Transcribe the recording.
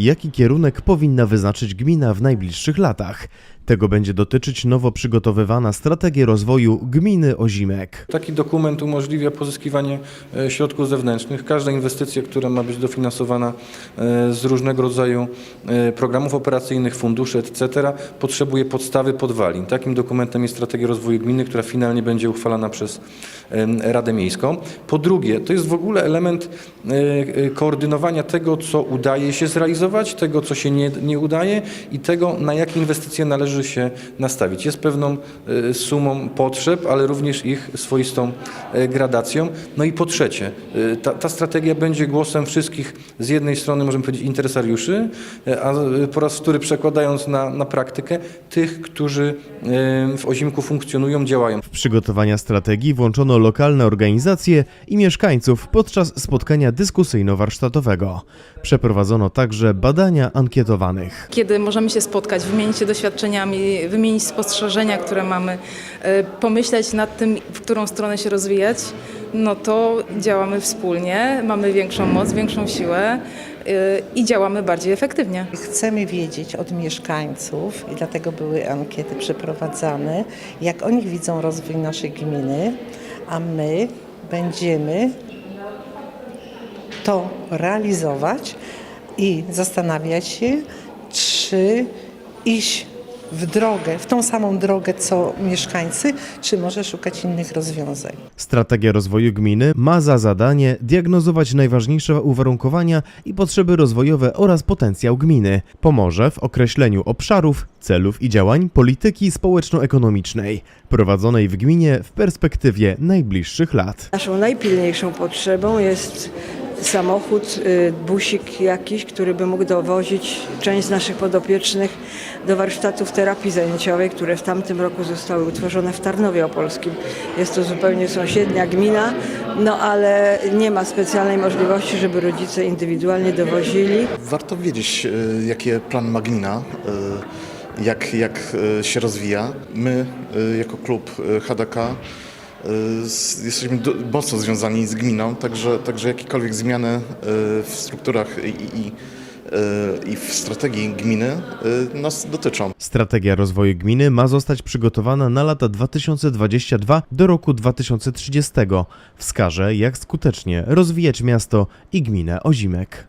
jaki kierunek powinna wyznaczyć gmina w najbliższych latach. Tego będzie dotyczyć nowo przygotowywana strategia rozwoju gminy Ozimek. Taki dokument umożliwia pozyskiwanie e, środków zewnętrznych. Każda inwestycja, która ma być dofinansowana e, z różnego rodzaju e, programów operacyjnych, funduszy, etc., potrzebuje podstawy podwalin. Takim dokumentem jest strategia rozwoju gminy, która finalnie będzie uchwalana przez Radę Miejską. Po drugie, to jest w ogóle element koordynowania tego, co udaje się zrealizować, tego, co się nie, nie udaje i tego, na jakie inwestycje należy się nastawić. Jest pewną e, sumą potrzeb, ale również ich swoistą e, gradacją. No i po trzecie, e, ta, ta strategia będzie głosem wszystkich, z jednej strony możemy powiedzieć interesariuszy, a po raz wtóry przekładając na, na praktykę, tych, którzy w Ozimku funkcjonują, działają. W przygotowania strategii włączono lokalne organizacje i mieszkańców podczas spotkania dyskusyjno-warsztatowego. Przeprowadzono także badania ankietowanych. kiedy możemy się spotkać, wymienić się doświadczeniami, wymienić spostrzeżenia, które mamy, e, pomyśleć nad tym, w którą stronę się rozwijać, no to działamy wspólnie, mamy większą moc, większą siłę e, i działamy bardziej efektywnie. Chcemy wiedzieć od mieszkańców i dlatego były ankiety przeprowadzane, jak oni widzą rozwój naszej gminy, a my będziemy to realizować i zastanawiać się, czy iść w drogę, w tą samą drogę co mieszkańcy, czy może szukać innych rozwiązań. Strategia rozwoju gminy ma za zadanie diagnozować najważniejsze uwarunkowania i potrzeby rozwojowe oraz potencjał gminy. Pomoże w określeniu obszarów, celów i działań polityki społeczno-ekonomicznej prowadzonej w gminie w perspektywie najbliższych lat. Naszą najpilniejszą potrzebą jest samochód, y, busik jakiś, który by mógł dowozić część z naszych podopiecznych do warsztatów terapii zajęciowej, które w tamtym roku zostały utworzone w Tarnowie Opolskim. Jest to zupełnie sąsiednia gmina, no ale nie ma specjalnej możliwości, żeby rodzice indywidualnie dowozili. Warto wiedzieć, e, jakie plan ma gmina, e, jak, jak się rozwija. My jako klub HDK jesteśmy do, mocno związani z gminą, także, także jakiekolwiek zmiany e, w strukturach i, i, i w strategii gminy nas dotyczą. Strategia rozwoju gminy ma zostać przygotowana na lata 2022 do roku 2030. Wskaże, jak skutecznie rozwijać miasto i gminę Ozimek.